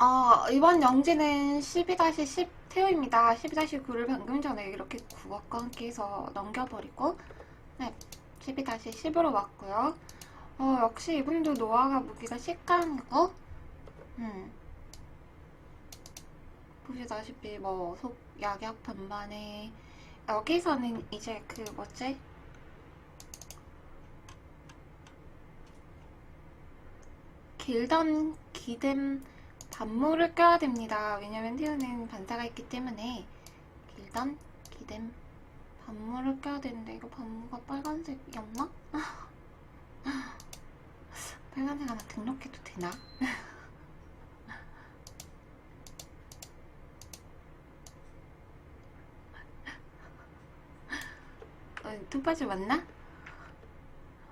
어, 이번 영지는 12-10 태우입니다. 12-9를 방금 전에 이렇게 국어과 함께 해서 넘겨버리고, 네, 12-10으로 왔고요. 어, 역시 이분도 노아가 무기가 식강이고, 음, 보시다시피 뭐, 속, 약약 반반에, 여기서는 이제 그 뭐지? 길던 기댐 반모를 껴야 됩니다. 왜냐면 태우는 반사가 있기 때문에 길던 기댐 반모를 껴야 되는데 이거 반모가 빨간색이었나? 빨간색 하나 등록해도 되나? 어, 톱바지 맞나?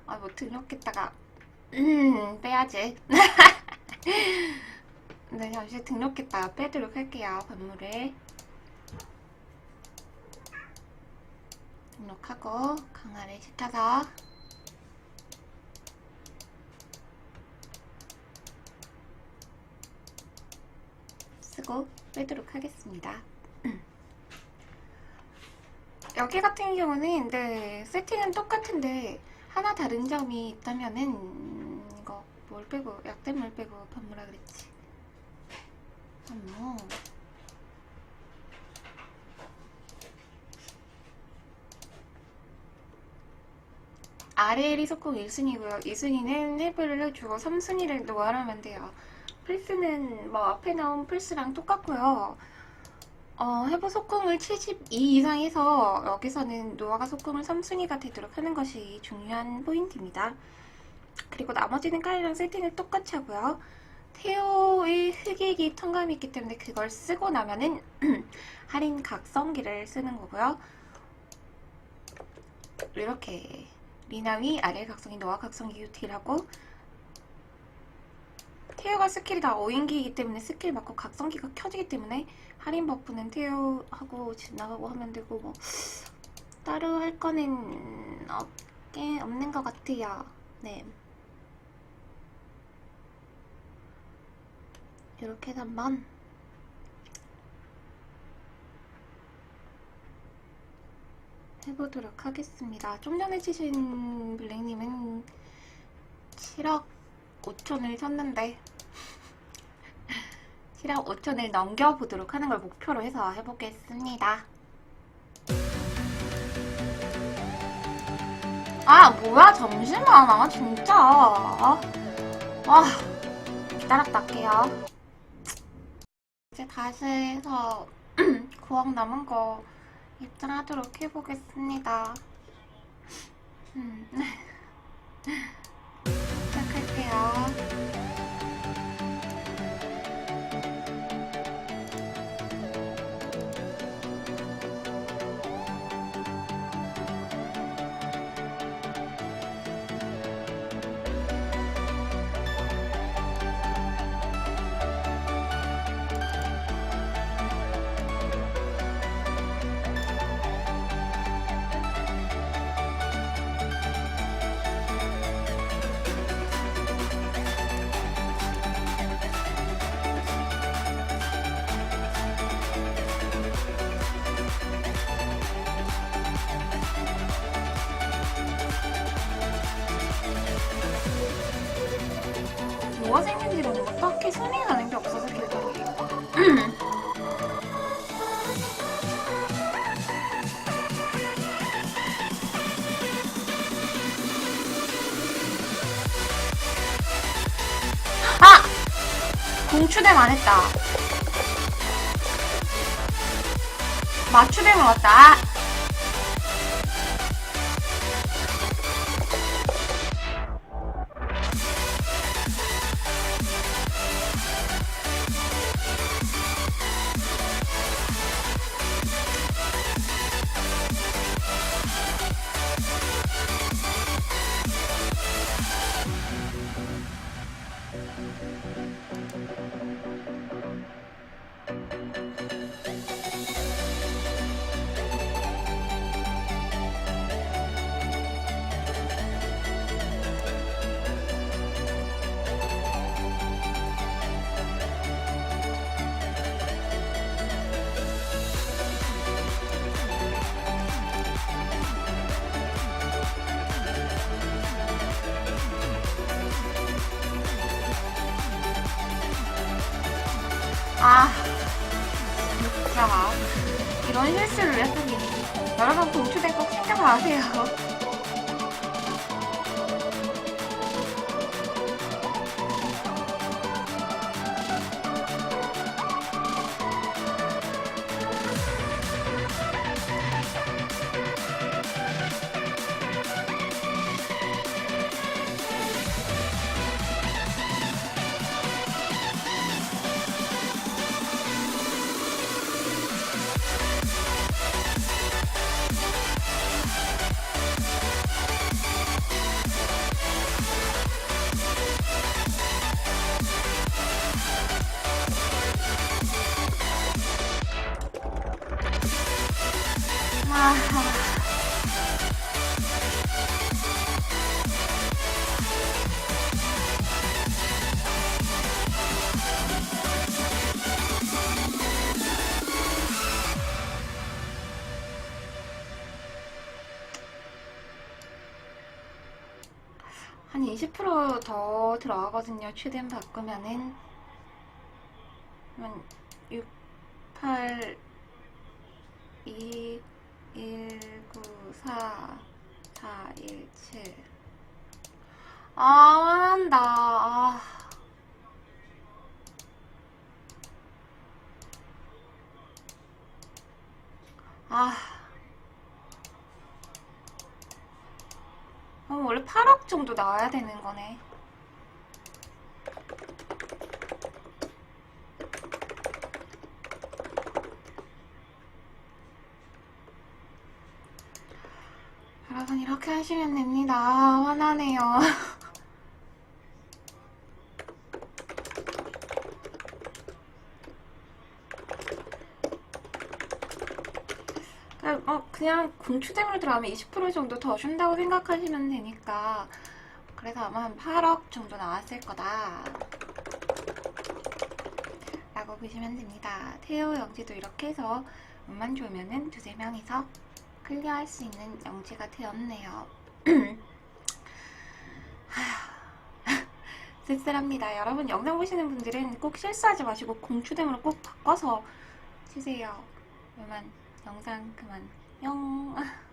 아, 뭐 등록했다가 음, 빼야지. 네, 잠시 등록했다가 빼도록 할게요, 반물을. 등록하고, 강화를 시켜서. 쓰고 빼도록 하겠습니다. 여기 같은 경우는, 네, 세팅은 똑같은데, 하나 다른 점이 있다면은, 이거, 뭘 빼고, 약대물 빼고 반무라 그랬지. 아래 1이 속공 1순위고요. 2순위는 헤브를 해주고 3순위를 노아라면 돼요. 플스는 뭐 앞에 나온 플스랑 똑같고요. 어, 해부 속공을 72 이상 해서 여기서는 노아가 속공을 3순위가 되도록 하는 것이 중요한 포인트입니다. 그리고 나머지는 깔이랑 세팅을 똑같이 하고요. 테오의 흑액이 통감이 있기 때문에 그걸 쓰고 나면은 할인 각성기를 쓰는 거고요. 이렇게 리나위 아래 각성기 노아 각성기 유틸하고 테오가 스킬이 다 5인기이기 때문에 스킬 맞고 각성기가 켜지기 때문에 할인 버프는 테오하고 지나가고 하면 되고 뭐 따로 할 거는 없게 없는 것 같아요. 네. 이렇게 해서 한번 해보도록 하겠습니다. 좀 전에 치신 블랙님은 7억 5천을 쳤는데 7억 5천을 넘겨보도록 하는 걸 목표로 해서 해보겠습니다. 아 뭐야 잠시만 아 진짜 아 기다렸다 할게요 이제 다시 해서 9억 남은 거 입장하도록 해보겠습니다 음. 시작할게요 손이 가는 게 없어서 길더라고요. 아! 공추댐 안 했다. 맞추댐을 왔다. 아, 진짜. 이런 실수를 했으니. 여러분, 공추대 꼭 챙겨봐세요. 한 20%더 들어가거든요. 최대한 바꾸면은. 한 6, 8, 2, 1, 9, 4, 4, 1, 7. 아, 화난다. 아. 아. 어, 원래 8억 정도 나와야 되는 거네. 여러분 이렇게 하시면 됩니다. 화나네요. 어, 그냥 공추대으로 들어가면 20% 정도 더 준다고 생각하시면 되니까 그래서 아마 한 8억 정도 나왔을 거다 라고 보시면 됩니다. 태호 영지도 이렇게 해서 운만 좋으면은 두세 명이서 클리어할 수 있는 영지가 되었네요. 아휴, 씁쓸합니다. 여러분 영상 보시는 분들은 꼭 실수하지 마시고 공추댐으로 꼭 바꿔서 치세요. 그러면 영상 그만 영.